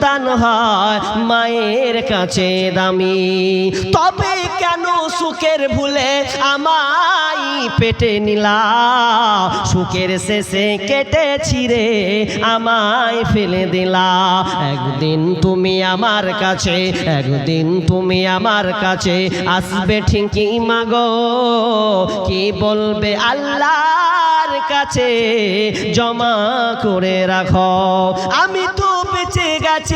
সন্তান হয় মায়ের কাছে দামি। তবে কেন সুখের ভুলে আমায় পেটে নিলা? সুখের শেষে কেটে ছিঁড়ে আমায় ফেলে দিলা। একদিন তুমি আমার কাছে, একদিন তুমি আমার কাছে আসবে ঠিকই মাগো। কি বলবে আল্লাহর কাছে? জমা করে রাখো। আমি তো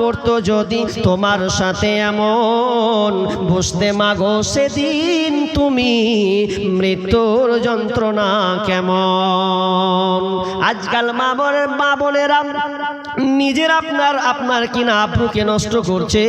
করতো যদি তোমার সাথে এমন বুঝতে মাগো সেদিন তুমি মৃত্যুর যন্ত্রণা কেমন? আজকাল মা বলে মা বোনেরা নিজের আপনার আপনার কিনা আব্বুকে নষ্ট করছে।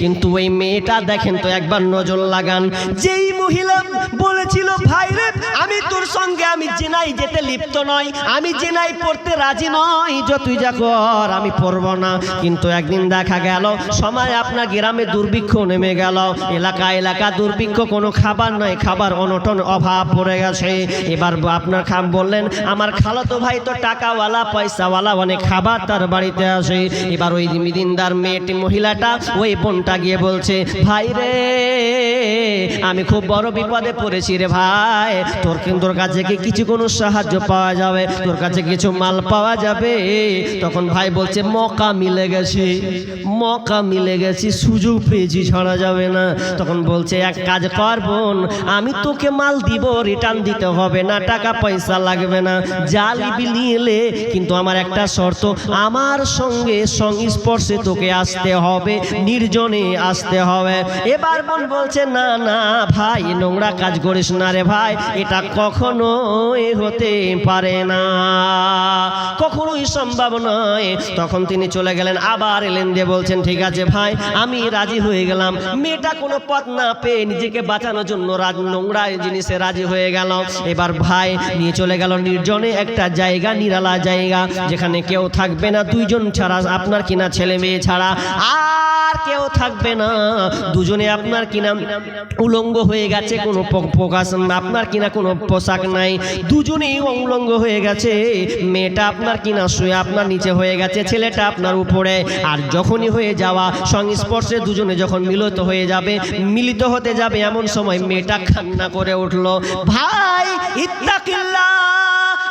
কিন্তু ওই মেয়েটা দেখেন তো একবার নজর লাগান। যেই মহিলা বলেছিল, ভাই রে, আমি তোর সঙ্গে আমি জেনাই যেতে লিপ্ত নয় আমি জেনাই পড়তে রাজি নয় যতই যা কর আমি পড়ব না। কিন্তু একদিন দেখা গেল, সময় আপনার গ্রামে দুর্ভিক্ষ নেমে গেল। এলাকা এলাকা দুর্ভিক্ষ, কোনো খাবার নাই, খাবার অনটন অভাব পড়ে গেছে। এবার আপনার খাম বললেন, আমার খালাতো ভাই তো টাকাওয়ালা, পয়সাওয়ালা, অনেক খাবার তার বাড়িতে আসে। এবার ওই দিনদার মেয়েটি মহিলাটা ওই বোনটা গিয়ে বলছে, ভাই রে, আমি খুব বড় বিপদে পড়েছি রে ভাই। তোর তোর কাছে কি কিছু কোনো সাহায্য পাওয়া যাবে? তোর কাছে কিছু মাল পাওয়া যাবে? তখন ভাই বলছে, মকা মিলে গেছে। মকা মিলে গেছে, সুযোগ পেয়েছি, ছাড়া যাবে না। তখন বলছে, এক কাজ কর বোন, আমি তোকে মাল দিব রিটার্ন দিতে হবে না, টাকা পয়সা লাগবে না। বিলি এলে কিন্তু আমার একটা শর্ত, আমার সঙ্গে সংস্পর্শে তোকে আসতে হবে, নির্জনে আসতে হবে। এবার বোন বলছে, না না, ভাই, নোংরা কাজ করিস না রে ভাই, এটা কখনোই হতে পারে না। কখনোই সম্ভব নয়। তখন তিনি চলে গেলেন, আবার এলেন দিয়ে বলছেন, ঠিক আছে ভাই, আমি রাজি হয়ে গেলাম। মেয়েটা কোনো পথ না পেয়ে নিজেকে বাঁচানোর জন্য রাজ নোংরা জিনিসে রাজি হয়ে গেল। এবার ভাই নিয়ে চলে গেল নির্জনে একটা জায়গা, নিরালা জায়গা, যেখানে কেউ থাকবে না দুইজন ছাড়া আপনার কিনা ছেলে মেয়ে ছাড়া আর কেউ থাকবে না। দুজনে আপনার কিনা উলঙ্গ হয়ে গেছে, কোনো প্রকাশ আপনার কিনা কোনো পোশাক নাই। দুজনেই উলঙ্গ হয়ে গেছে। মেয়েটা আপনার কিনা শুয়ে আপনার নিচে হয়ে গেছে, ছেলেটা আপনার উপরে। আর যখনই হয়ে যাওয়া সংস্পর্শে দুজনে যখন মিলিত হয়ে যাবে, মিলিত হতে যাবে এমন সময় মেয়েটা কান্না করে উঠল, ভাই, ইত্তাকিল্লাহ!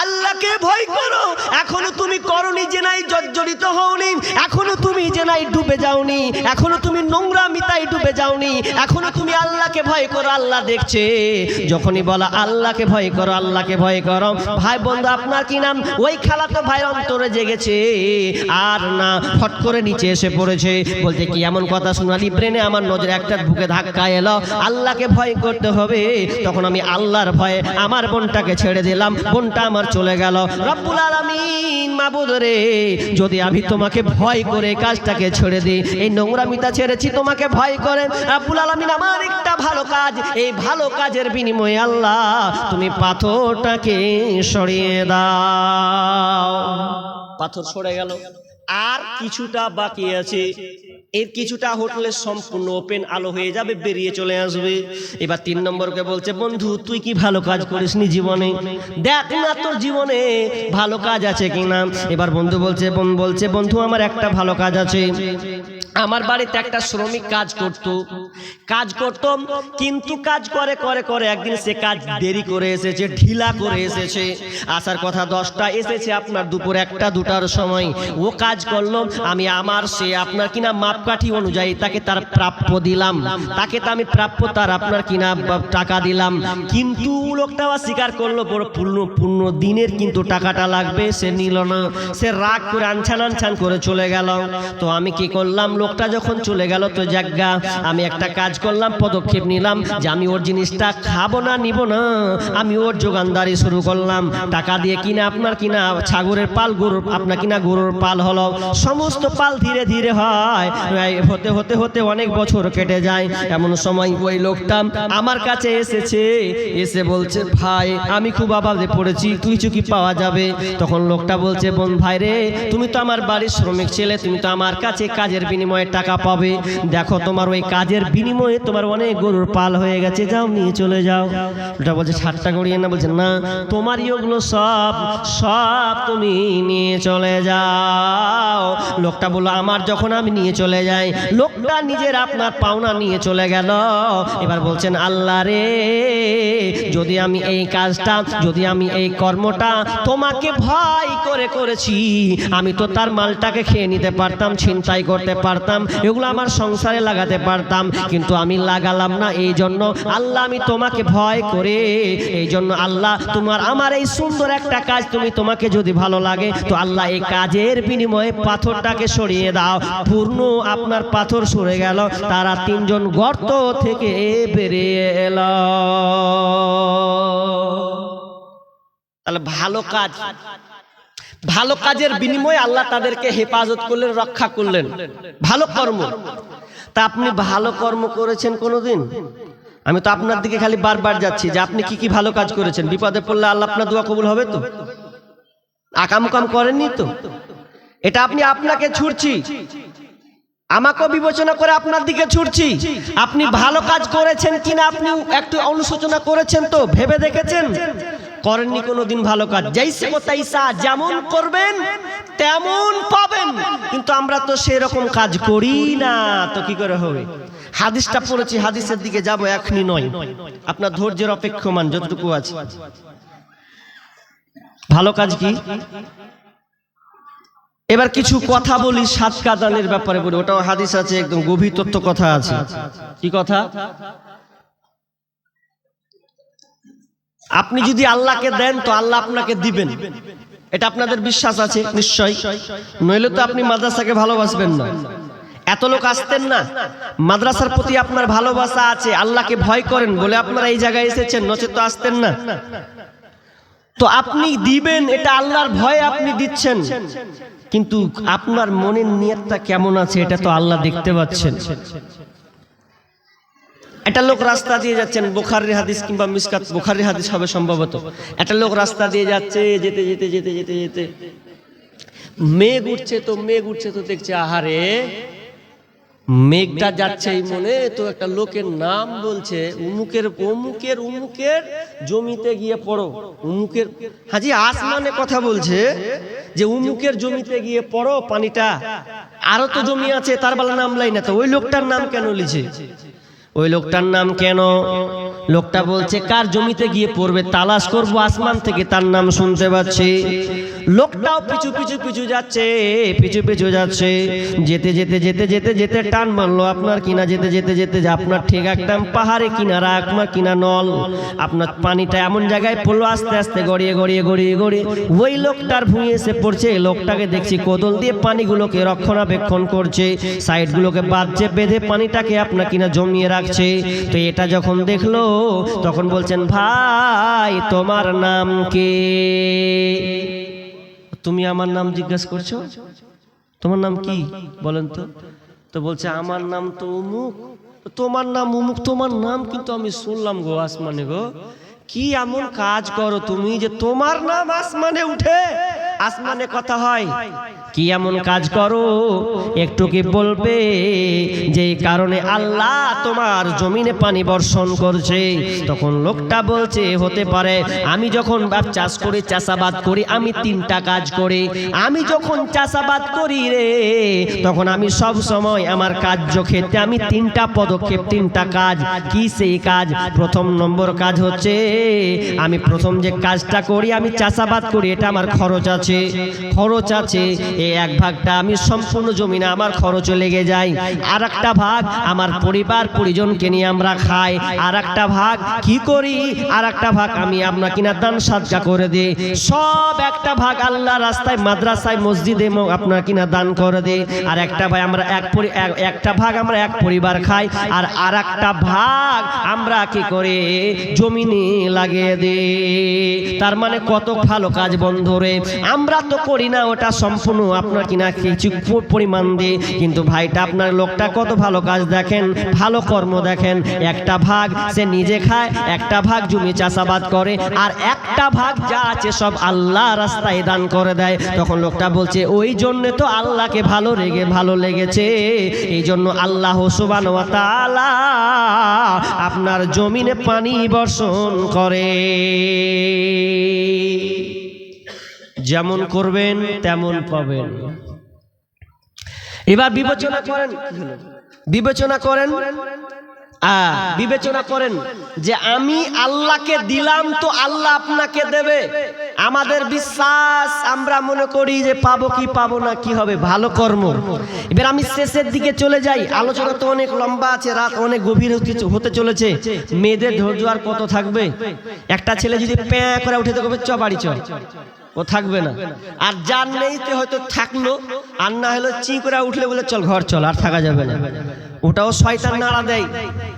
আল্লাহকে ভয় করো। এখনও তুমি করনি যে নাই জর্জরিত হওনি। এখনও তুমি যে নাই ডুবে যাওনি। এখনও তুমি নোংরা মিতাই ডুবে যাওনি। এখনও তুমি আল্লাহকে ভয় করো। আল্লাহ দেখছে। যখনই বলা, আল্লাহকে ভয় করো, আল্লাহকে ভয় করো। ভাই বন্ধু, আপনার কি নাম? ওই খেলা তো ভাই অন্তরে জেগেছে। আর না, ফট করে নিচে এসে পড়েছে। বলতে কি এমন কথা শোনালি? ব্রেনে আমার নজরে একটা বুকে ধাক্কা এলো। আল্লাহকে ভয় করতে হবে। তখন আমি আল্লাহর ভয়ে আমার বোনটাকে ছেড়ে দিলাম। বোনটা আমার চলে গেল। রব্বুল আলামিন, মাবুদ রে, যদি আমি তোমাকে ভয় করে কাজটাকে ছেড়ে দিই, এই নোংরামিতা ছেড়েছি, তোমাকে ভয় করে। রব্বুল আলামিন, আমার একটা ভালো কাজ, এই ভালো কাজের বিনিময়ে আল্লাহ, তুমি পাথরটাকে সরিয়ে দাও। পাথর সরে গেল। আর কিছুটা বাকি আছে। এর কিছুটা হোটেলে সম্পূর্ণ ওপেন আলো হয়ে যাবে, বেরিয়ে চলে আসবে। এবার তিন নম্বরকে বলছে, বন্ধু, তুই কি ভালো কাজ করিসনি জীবনে? দেখ না তোর জীবনে ভালো কাজ আছে কিনা? এবার বন্ধু বলছে বলছে, বন্ধু, আমার একটা ভালো কাজ আছে। আমার বাড়িতে একটা শ্রমিক কাজ করত। কাজ করত, কিন্তু কাজ করে করে করে একদিন সে কাজ দেরি করে এসেছে, ঢিলা করে এসেছে। আসার কথা দশটা এসেছে, আপনার দুপুর একটা, দুটার সময়। ও কাজ করল, আমি আমার সে আপনার কিনা মাপকাঠি অনুযায়ী তাকে তার প্রাপ্য দিলাম। তাকে তো আমি প্রাপ্য, তার আপনার কিনা টাকা দিলাম। কিন্তু লোকটা স্বীকার করল, বড় পূর্ণ পূর্ণ দিনের কিন্তু টাকাটা লাগবে, সে নিল না। সে রাগ করে আনছান আনছান করে চলে গেল। তো আমি কি করলাম লোকটা যখন চলে গেল, তো জায়গা আমি একটা কাজ করলাম, পদক্ষেপ নিলাম যে আমি ওর জিনিসটা খাব না, নিব না। আমি ওর যোগানদারি শুরু করলাম। টাকা দিয়ে কিনা আপনার কিনা, ছাগলের পাল, গরুর, আপনার কিনা গরুর পাল হলো। সমস্ত পাল ধীরে ধীরে হয়। হতে হতে হতে অনেক বছর কেটে যায়। এমন সময় ওই লোকটা আমার কাছে এসেছে। এসে বলছে, ভাই, আমি খুব অভাবে পড়েছি কিছু কি পাওয়া যাবে? তখন লোকটা বলছে, বোন ভাই রে, তুমি তো আমার বাড়ির শ্রমিক ছেলে, তুমি তো আমার কাছে কাজের বিনিময়ে টাকা পাবে। দেখো, তোমার ওই কাজের বিনিময়ে তোমার অনেক গরুর পাল হয়ে গেছে। যাও, নিয়ে চলে যাও। ওটা বলছে, ঠাট্টা করিয়ে না, বলছে, না, তোমারই ওগুলো সব সব তুমি নিয়ে চলে যাও। লোকটা বলল, আমার যখন আমি নিয়ে চলে যাই, লোকটা নিজের আপনার পাওনা নিয়ে চলে গেল। এবার বলছেন, আল্লাহ রে, যদি আমি এই কাজটা, যদি আমি এই কর্মটা তোমাকে ভয় করে করেছি, আমি তো তার মালটাকে খেয়ে নিতে পারতাম, ছিনতাই করতে পারতাম। এগুলো আমার সংসারে লাগাতে পারতাম, কিন্তু আমি লাগালাম না এই জন্য আল্লাহ আমি তোমাকে ভয় করে এই জন্য আল্লাহ তোমার আমার এই সুন্দর একটা কাজ তুমি তোমাকে যদি ভালো লাগে, তো আল্লাহ এই কাজের বিনিময়ে পাথরটাকে সরিয়ে দাও। পূর্ণ আপনার পাথর সরে গেল, তারা তিনজন গর্ত থেকে বেরিয়ে এলো। তাহলে ভালো কাজ। ভালো কাজের বিনিময়ে আল্লাহ তাদেরকে হেফাজত করলেন, রক্ষা করলেন। ভালো কর্ম। তা আপনি ভালো কর্ম করেছেন কোনোদিন? আমি তো আপনার দিকে খালি বারবার যাচ্ছি যে আপনি কি কি ভালো কাজ করেছেন? বিপদে পড়লে আল্লাহ আপনার দোয়া কবুল হবে তো? আকাম কাম করেননি তো? এটা আপনি আপনাকে ছুটছি আমাকেও বিবেচনা করে আপনার দিকে ছুটছি আপনি ভালো কাজ করেছেন কিনা আপনি একটু অনুশোচনা করেছেন তো? ভেবে দেখেছেন? করেননি কোনোদিন ভালো কাজ। যাইসে তাইসা যেমন করবেন, তেমন পাবেন। কিন্তু আমরা তো সেরকম কাজ করি না, তো কি করে হবে? হাদিসটা পড়েছি, হাদিসের দিকে যাব, এখনই নয়। আপনার ধৈর্যের অপেক্ষমান, যতটুকু আছে। ভালো কাজ কি? এবার কিছু কথা বলি সাত কাদানের ব্যাপারে বলি, ওটাও হাদিস আছে, একদম গভীর তত্ত্ব কথা আছে। কি কথা? আপনি যদি আল্লাহকে দেন, তো আল্লাহ আপনাকে দিবেন। এটা আপনাদের বিশ্বাস আছে? নিশ্চয়। নইলে তো আপনি মাদ্রাসাকে ভালোবাসবেন না। এত লোক আসতেন না। মাদ্রাসার প্রতি আপনার ভালোবাসা আছে, আল্লাহকে ভয় করেন বলে আপনারা এই জায়গায় এসেছেন নচে তো আসতেন না। তো আপনি দিবেন, এটা আল্লাহর ভয়ে আপনি দিচ্ছেন। কিন্তু আপনার মনের নিয়তটা কেমন আছে, এটা তো আল্লাহ দেখতে পাচ্ছেন। একটা লোক রাস্তা দিয়ে যাচ্ছেন বোখারি হাদিস কিংবা মিসকাত বোখারি হাদিস হবে সম্ভবত। একটা লোক রাস্তা দিয়ে যাচ্ছে, যেতে যেতে যেতে যেতে যেতে। মেঘ উঠছে তো, মেঘ উঠছে তো দেখছে, আহারে, মেঘটা যাচ্ছে এই মনে তো একটা লোকের নাম বলছে, উমুকের অমুকের উমুকের জমিতে গিয়ে পড়ো। উমুকের, হাজি আসমানে কথা বলছে যে উমুকের জমিতে গিয়ে পড়ো পানিটা। আরও তো জমি আছে, তার বেলা নাম লাই না, তো ওই লোকটার নাম কেন লিছে ওই লোকটার নাম কেন? লোকটা বলছে, কার জমিতে গিয়ে পড়বে? তালাশ করব আসমান থেকে, তার নাম শুনতে পাচ্ছি। লোকটাও পিছু পিছু পিছু যাচ্ছে, পিছু পিছু যাচ্ছে। যেতে যেতে যেতে যেতে যেতে টান মারলো, আপনার কিনা? যেতে যেতে যেতে যে, আপনার ঠিক একদম পাহাড়ে কিনারা আপনার কিনা, নল। আপনার পানিটা এমন জায়গায় পড়ল, আস্তে আস্তে গড়িয়ে গড়িয়ে গড়িয়ে গড়িয়ে। ওই লোকটার ভুঁয়ে এসে পড়ছে, লোকটাকে দেখছি কোদল দিয়ে পানিগুলোকে রক্ষণাবেক্ষণ করছে। সাইডগুলোকে বাঁধছে, বেঁধে পানিটাকে আপনার কিনা জমিয়ে রাখছে। তো এটা যখন দেখল তখন বলছেন, ভাই, তোমার নাম কে? তুমি আমার নাম জিজ্ঞাসা করছ? তোমার নাম কি? বলেন তো। তো বলছে, আমার নাম তো উমুক। তোমার নাম উমুক, তোমার নাম কিন্তু আমি শুনলাম গো আসমানে গো। কি এমন কাজ করো তুমি যে তোমার নাম আসমানে উঠে? আসমানে কথা হয়। কি এমন কাজ করো? একটু কি বলবে? যে কারণে আল্লাহ তোমার জমিনে পানি বর্ষণ করছে। তখন লোকটা বলছে, হতে পারে আমি যখন চাষ করি, চাষাবাদ করি, আমি তিনটা কাজ করি। আমি যখন চাষাবাদ করি রে, তখন আমি সব সময় আমার কার্য ক্ষেত্রে আমি তিনটা পদক্ষেপ, তিনটা কাজ। কি সেই কাজ? প্রথম নম্বর কাজ হচ্ছে, আমি প্রথম যে কাজটা করি, আমি চাষাবাদ করি, এটা আমার খরচ আছে। খরচ আছে, এই এক ভাগটা আমি সম্পূর্ণ জমিনে আমার খরচ লেগে যায়। আর একটা ভাগ আমার পরিবার পরিজনকে নিয়ে আমরা খাই। আর একটা ভাগ কি করি? আর একটা ভাগ আমি আপনার কিনা দান সাদকা করে দিই। সব একটা ভাগ আল্লাহ রাস্তায়, মাদ্রাসায়, মসজিদে আপনার কিনা দান করে দিই। আর একটা ভাগ আমরা এক একটা ভাগ আমরা এক পরিবার খাই। আর আর একটা ভাগ আমরা কি করে? জমিনে লাগিয়ে দিই। তার মানে কত ভালো কাজ বন্ধুরে। আমরা তো করি না, ওটা সম্পূর্ণ আপনার কিনা কিছু পরিমাণ দিয়ে। কিন্তু ভাইটা, আপনার লোকটা কত ভালো কাজ দেখেন, ভালো কর্ম দেখেন। একটা ভাগ সে নিজে খায়, একটা ভাগ জমি চাষাবাদ করে, আর একটা ভাগ যা আছে সব আল্লাহ রাস্তায় দান করে দেয়। তখন লোকটা বলছে, ওই জন্যে তো আল্লাহকে ভালো লেগে ভালো লেগেছে। এই জন্য আল্লাহ সুবান আপনার জমিনে পানি বর্ষণ করে। যেমন করবেন তেমন পাবেন। এবার বিবেচনা করেন বিবেচনা করেন আ, বিবেচনা করেন যে আমি আল্লাহকে দিলাম তো আল্লাহ আপনাকে দেবে। আমাদের বিশ্বাস আমরা মনে করি যে পাবো কি পাবো না কি হবে? ভালো কর্ম। এবার আমি শেষের দিকে চলে যাই। আলোচনা তো অনেক লম্বা আছে রাত অনেক গভীর হতে- চলেছে। মেয়েদের ধৈর্য আর কত থাকবে? একটা ছেলে যদি প্যাঁ করে উঠে দেখবে চ বাড়ি চ। ও থাকবে না। আর যার নেই তে হয়তো থাকল, আর না হলো চি করে উঠলে বলে, চল ঘর চল, আর থাকা যাবে না। ওটাও শয়তান নাড়া দেয়,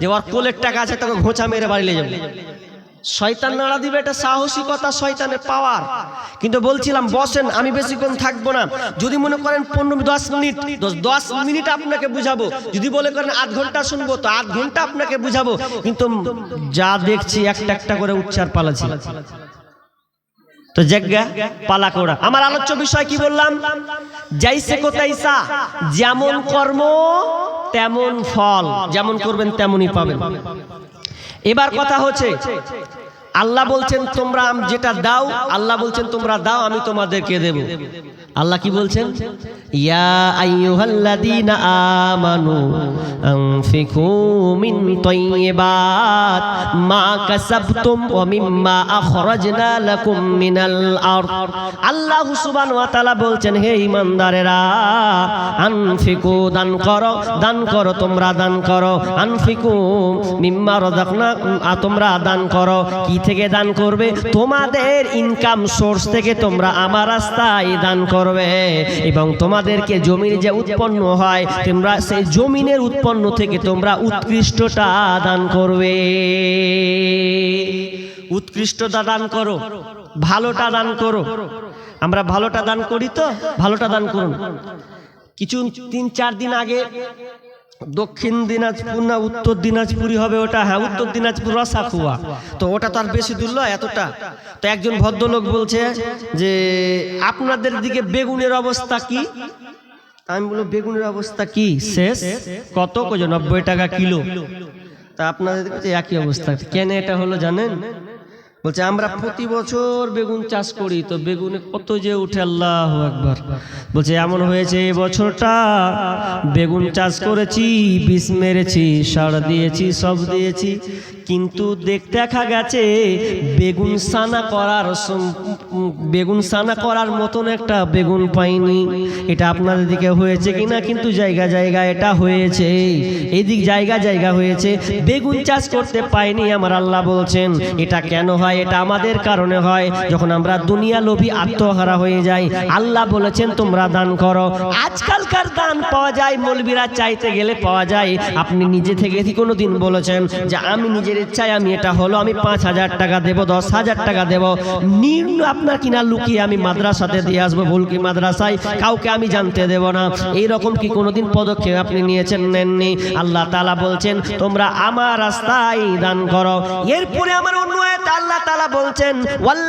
যে ওর কোলের টাকা আছে তোকে ঘোঁচা মেরে বাড়ি নিয়ে যাবে। শয়তান নাড়া দিবে এটা সাহসিকতা, শয়তানের পাওয়ার কিন্তু বলছিলাম, বসেন, আমি বেশিক্ষণ থাকব না। যদি মনে করেন পনেরো, দশ মিনিট, দশ দশ মিনিট আপনাকে বুঝাবো। যদি বলে করেন আধ ঘণ্টা শুনব, তো আধ ঘণ্টা আপনাকে বুঝাবো। কিন্তু যা দেখছি, একটা একটা করে উচ্চার পালাছি তো জায়গা পালা কোড়া। আমার আলোচ্য বিষয় কি বললাম? যাইছে কোথাইসা যেমন কর্ম, তেমন ফল। যেমন করবেন, তেমনই পাবেন। এবার কথা হচ্ছে আল্লাহ বলছেন তোমরা যেটা দাও আল্লাহ বলছেন তোমরা দাও আমি তোমাদেরকে দেব। আল্লাহ কি বলছেন? ইয়া আইয়ুহাল্লাযীনা আমানু আনফিকু মিন তাইয়্যিবাত মা কাসাবতুম ওয়া মিম্মা আখরাজনা লাকুম মিনাল আরদ। আল্লাহ সুবহানাহু ওয়া তাআলা বলছেন হে ঈমানদারেরা আনফিকু দান করো দান করো তোমরা দান করো। আনফিকু মিম্মা রাযাকনা তোমরা দান করো। কি থেকে দান করবে। তোমাদের ইনকাম সোর্স থেকে তোমরা আমার রাস্তায় দান করবে। এবং তোমাদেরকে জমির যে উৎপন্ন হয়, তোমরা সেই জমিনের উৎপন্ন থেকে তোমরা উৎকৃষ্টটা দান করবে। উৎকৃষ্টতা দান করো, ভালোটা দান করো। আমরা ভালোটা দান করি তো? ভালোটা দান করুন। কিছু তিন চার দিন আগে দক্ষিণ দিনাজপুর না উত্তর দিনাজপুরি হবে ওটা? হ্যাঁ উত্তর দিনাজপুর রসাখুয়া। তো ওটা তো আর বেশি দূর নয়, এতটা। তো একজন ভদ্রলোক বলছে যে, আপনাদের দিকে বেগুনের অবস্থা কি? আমি বলব বেগুনের অবস্থা কি? শেষ? কত? কত নব্বই টাকা কিলো? তা আপনাদের একই অবস্থা। কেন এটা হলো জানেন? বলছে, আমরা প্রতি বছর বেগুন চাষ করি, তো বেগুনে কত যে উঠে আল্লাহ একবার বলছে, এমন হয়েছে এই বছরটা, বেগুন চাষ করেছি, বিষ মেরেছি, সার দিয়েছি, সব দিয়েছি কিন্তু দেখ দেখা গেছে বেগুন সানা করার বেগুন সানা করার মতন একটা বেগুন পাইনি। এটা আপনাদের দিকে হয়েছে কিনা কিন্তু জায়গা জায়গা এটা হয়েছে। এদিক জায়গা জায়গা হয়েছে। বেগুন চাষ করতে পাইনি আমার আল্লাহ বলছেন। এটা কেন হয়? এটা আমাদের কারণে হয়। যখন আমরা দুনিয়া লোভী আত্মহারা হয়ে যাই, আল্লাহ বলেছেন, তোমরা দান করো। আজকালকার দান পাওয়া যায়, মলবিরা চাইতে গেলে পাওয়া যায়। আপনি নিজে থেকে কোনো দিন বলেছেন যে আমি নিজে নিজের ইচ্ছায় আমি এটা হলো, আমি পাঁচ হাজার টাকা দেবো, দশ হাজার টাকা দেবো। নিম্ন আপনার কিনা লুকিয়ে আমি মাদ্রাসাতে দিয়ে আসব ভুলকি মাদ্রাসায়? কাউকে আমি জানতে দেব না। এইরকম কি কোনোদিন পদক্ষেপ আপনি নিয়েছেন, নেননি? আল্লাহ তালা বলছেন, তোমরা আমার রাস্তায় দান করো। এরপরে আমার অন্য আল্লাহ তালা বলছেন ওয়াল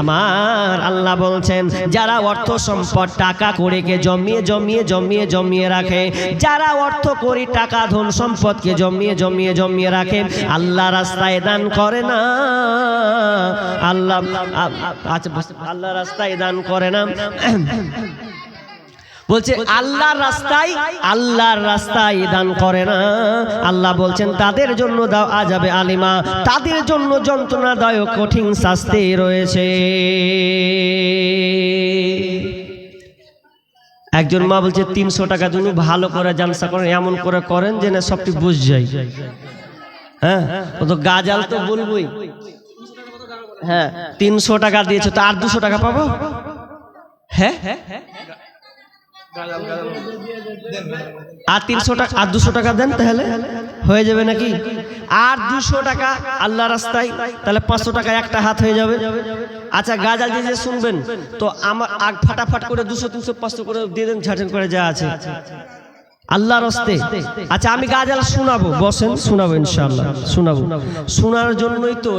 আমার আল্লাহ বলছেন, যারা অর্থ সম্পদ টাকা কড়িকে জমিয়ে জমিয়ে জমিয়ে জমিয়ে রাখে, যারা অর্থ করি টাকা, ধন সম্পদকে জমিয়ে জমিয়ে জমিয়ে রাখে, আল্লাহ রাস্তায় দান করে না। আল্লাহ, আ- আ- আচ্ছা আল্লাহ রাস্তায় দান করে না। বলছে আল্লাহর রাস্তায় আল্লাহর রাস্তায় দান করে না। আল্লাহ বলছেন তাদের জন্য দাও আজাবে আলিমা। তাদের জন্য যন্ত্রণাদায়ক কঠিন শাস্তি রয়েছে। একজন মা বলছে তিনশো টাকা তুমি ভালো করে জালসা করেন এমন করে করেন যে না সবটি বুঝ যাই হ্যাঁ? ও তো গাজাল তো বলবই। হ্যাঁ তিনশো টাকা দিয়েছ তো আর দুশো টাকা পাবো? হ্যাঁ হ্যাঁ হ্যাঁ? আর তিনশো টাকা, আর দুশো টাকা দেন তাহলে? হয়ে যাবে নাকি? আর দুশো টাকা আল্লাহ রাস্তায়, তাহলে পাঁচশো টাকা একটা হাত হয়ে যাবে। আচ্ছা গাজাল দিয়ে শুনবেন, তো আমার আগ ফাটাফাট করে দুশো, তিনশো, পাঁচশো করে দিয়ে দেন ঝাটেন করে যা আছে। আল্লাহ রস্তে। আচ্ছা আমি গাজাল শোনাবো, বসেন, শোনাবো ইনশাল্লাহ শোনাবো। শোনার জন্যই তো